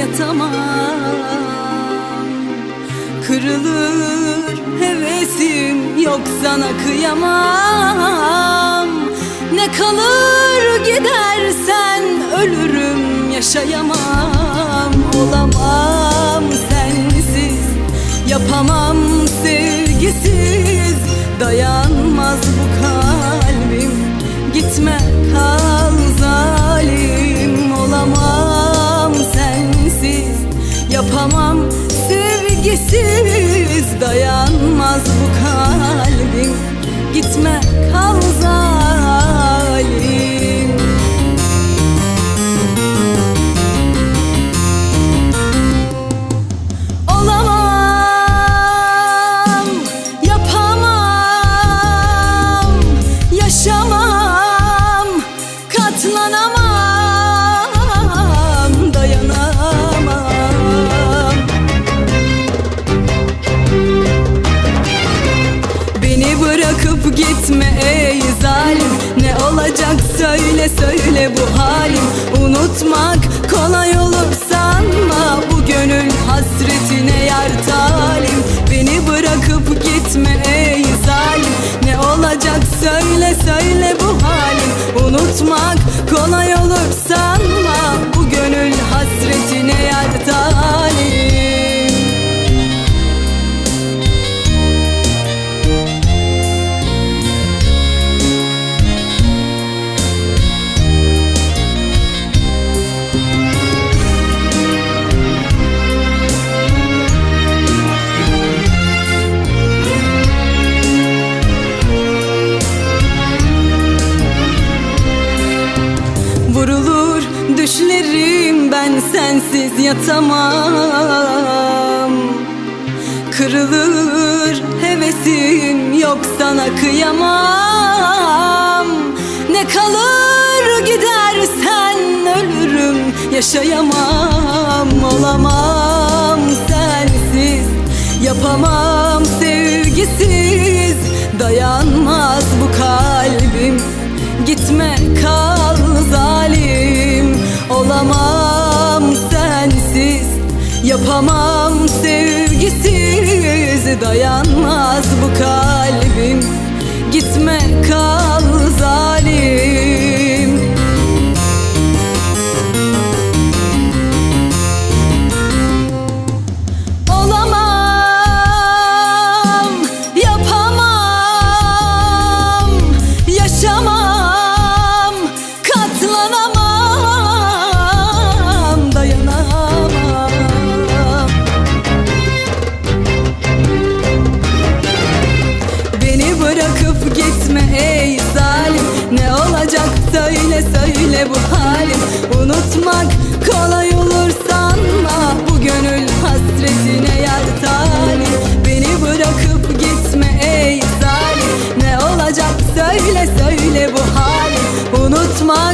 yatamam. Kırılır hevesim yok sana kıyamam. Ne kalır gidersen ölürüm yaşayamam sevgisiz Dayanmaz bu kalbim gitme kal zalim bırakıp gitme ey zalim. Ne olacak söyle söyle bu halim. Unutmak kolay olur sanma ben sensiz yatamam. Kırılır hevesim yok sana kıyamam. Ne kalır gidersen ölürüm yaşayamam. Olamam sensiz yapamam sevgisiz. Dayanmaz Yapamam sevgisiz Dayanmaz bu kalbim. Gitme kal zalim ey